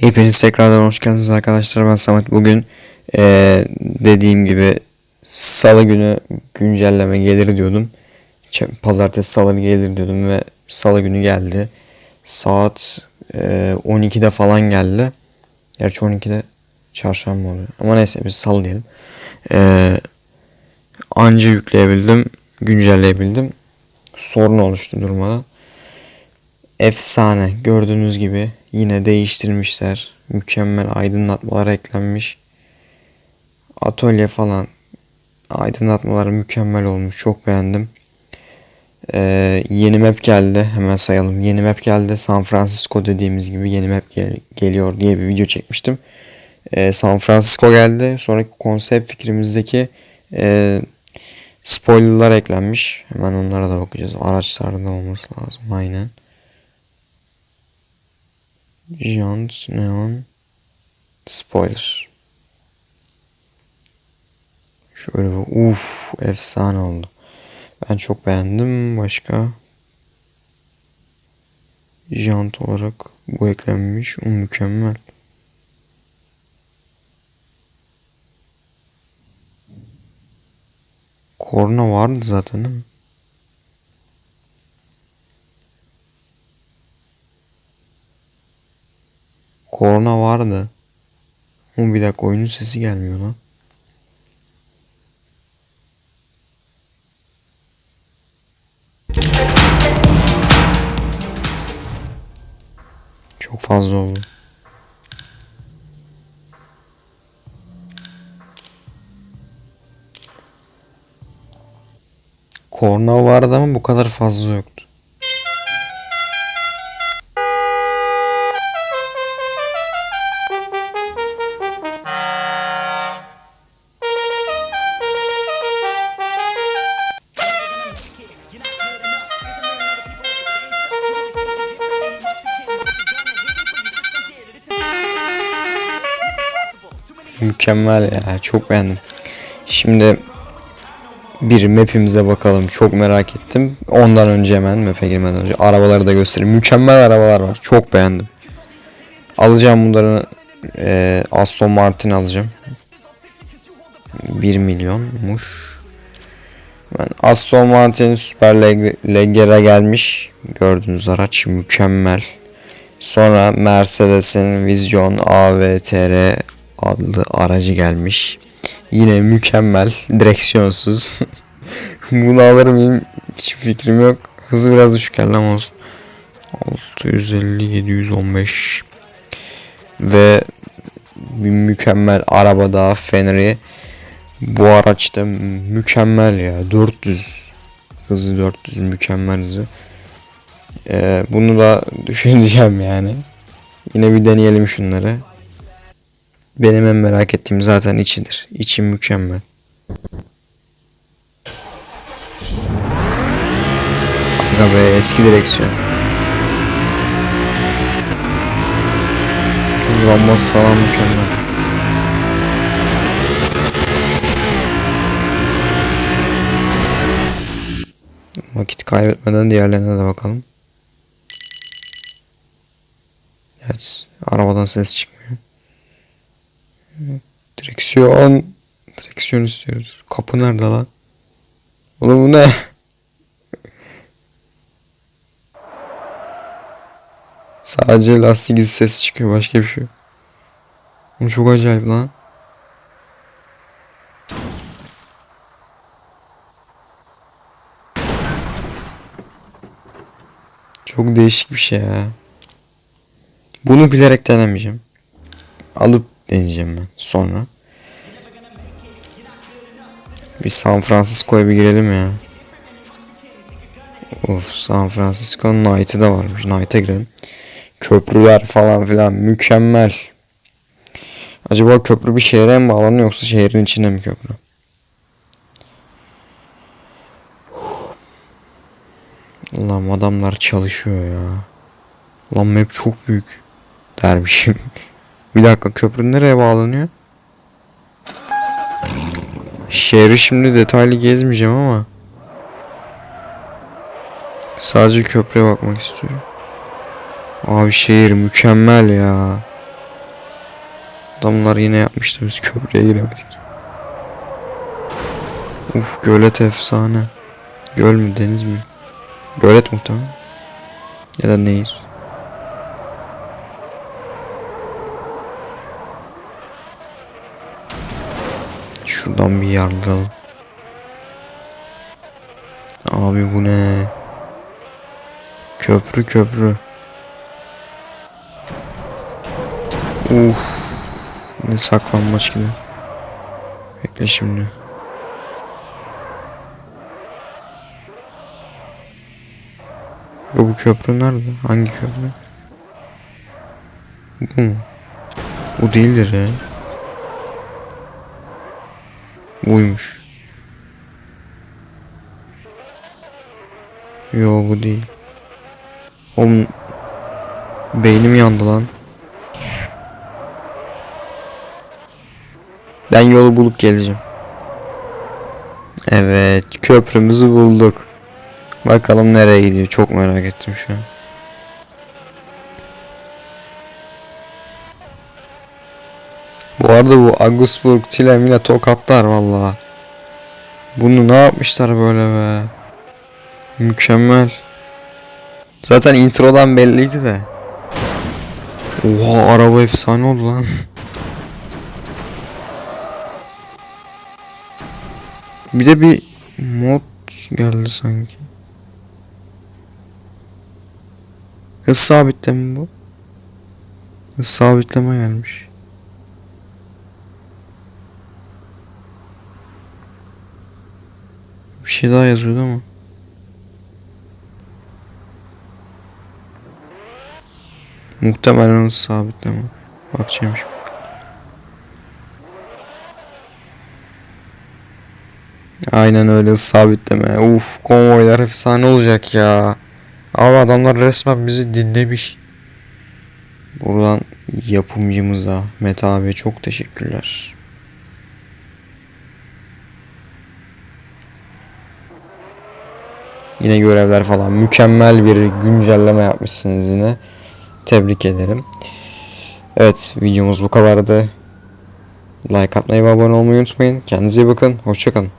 Hepiniz tekrardan hoş geldiniz arkadaşlar. Ben Samet. Bugün eee, dediğim gibi salı günü güncelleme gelir diyordum. Pazartesi salı gelir diyordum ve salı günü geldi. Saat eee 12'de falan geldi. Gerçi 12'de çarşamba oluyor. Ama neyse biz salı diyelim. Eee anca yükleyebildim. Güncelleyebildim. Sorun oluştu durmadan. Efsane. Gördüğünüz gibi yine değiştirmişler. Mükemmel aydınlatmalar eklenmiş. Atölye falan aydınlatmalar mükemmel olmuş. Çok beğendim. Ee, yeni map geldi. Hemen sayalım. Yeni map geldi. San Francisco dediğimiz gibi yeni map gel- geliyor diye bir video çekmiştim. Ee, San Francisco geldi. Sonraki konsept fikrimizdeki e, spoilerlar eklenmiş. Hemen onlara da bakacağız. Araçlarda olması lazım. Aynen. Jant, neon, spoiler. Şöyle bir uf efsane oldu. Ben çok beğendim. Başka jant olarak bu eklenmiş. Mükemmel. Korna vardı zaten değil mi? Korna vardı. Ama bir dakika oyunun sesi gelmiyor lan. Çok fazla oldu. Korna vardı ama bu kadar fazla yoktu. Mükemmel ya. Çok beğendim. Şimdi bir map'imize bakalım. Çok merak ettim. Ondan önce hemen map'e girmeden önce arabaları da göstereyim. Mükemmel arabalar var. Çok beğendim. Alacağım bunları eee, Aston Martin alacağım. 1 milyonmuş. Ben Aston Martin Super Leg- Leggera gelmiş. Gördüğünüz araç mükemmel. Sonra Mercedes'in Vision AVTR adlı aracı gelmiş. Yine mükemmel. Direksiyonsuz. Bunu alır mıyım? Hiç fikrim yok. Hızı biraz düşük geldi ama olsun. 650 715 ve bir mükemmel araba daha Fenri. Bu araçta mükemmel ya. 400 hızı 400 mükemmel hızı. Ee, bunu da düşüneceğim yani. Yine bir deneyelim şunları. Benim en merak ettiğim zaten içidir. İçi mükemmel. Aga be eski direksiyon. Hızlanması falan mükemmel. Vakit kaybetmeden diğerlerine de bakalım. Evet. Arabadan ses çıkmıyor. Direksiyon. Direksiyon istiyoruz. Kapı nerede lan? Oğlum bu ne? Sadece lastik izi sesi çıkıyor. Başka bir şey yok. Bu çok acayip lan. Çok değişik bir şey ya. Bunu bilerek denemeyeceğim. Alıp deneyeceğim ben sonra. Bir San Francisco'ya bir girelim ya. Of San Francisco Knight'ı da varmış. Knight'a girelim. Köprüler falan filan mükemmel. Acaba köprü bir şehre mi bağlanıyor yoksa şehrin içinde mi köprü? Ulan adamlar çalışıyor ya. Lan map çok büyük dermişim. Bir dakika köprü nereye bağlanıyor? Şehri şimdi detaylı gezmeyeceğim ama sadece köprüye bakmak istiyorum. Abi şehir mükemmel ya. Adamlar yine yapmıştı biz köprüye giremedik. Uf gölet efsane. Göl mü deniz mi? Gölet muhtemelen. Ya da nehir. Şuradan bir yarlayalım. Abi bu ne? Köprü köprü. Uf. Ne saklanmaç gibi. Bekle şimdi. Bu köprü nerede? Hangi köprü? Bu mu? Bu değildir ya. Buymuş. Yo bu değil. Oğlum beynim yandı lan. Ben yolu bulup geleceğim. Evet, köprümüzü bulduk. Bakalım nereye gidiyor. Çok merak ettim şu an. Bu arada bu Augsburg, Tile, Mile tokatlar valla. Bunu ne yapmışlar böyle be. Mükemmel. Zaten introdan belliydi de. Oha araba efsane oldu lan. Bir de bir mod geldi sanki. Hız sabitleme bu. Hız sabitleme gelmiş. Şey daha yazıyordu ama. Muhtemelen hız sabitleme. Bakacağım şimdi. Aynen öyle sabitleme. Uf konvoylar efsane olacak ya. Abi adamlar resmen bizi dinlemiş. Buradan yapımcımıza Mete abi çok teşekkürler. Yine görevler falan mükemmel bir güncelleme yapmışsınız yine. Tebrik ederim. Evet videomuz bu kadardı. Like atmayı ve abone olmayı unutmayın. Kendinize iyi bakın. Hoşçakalın.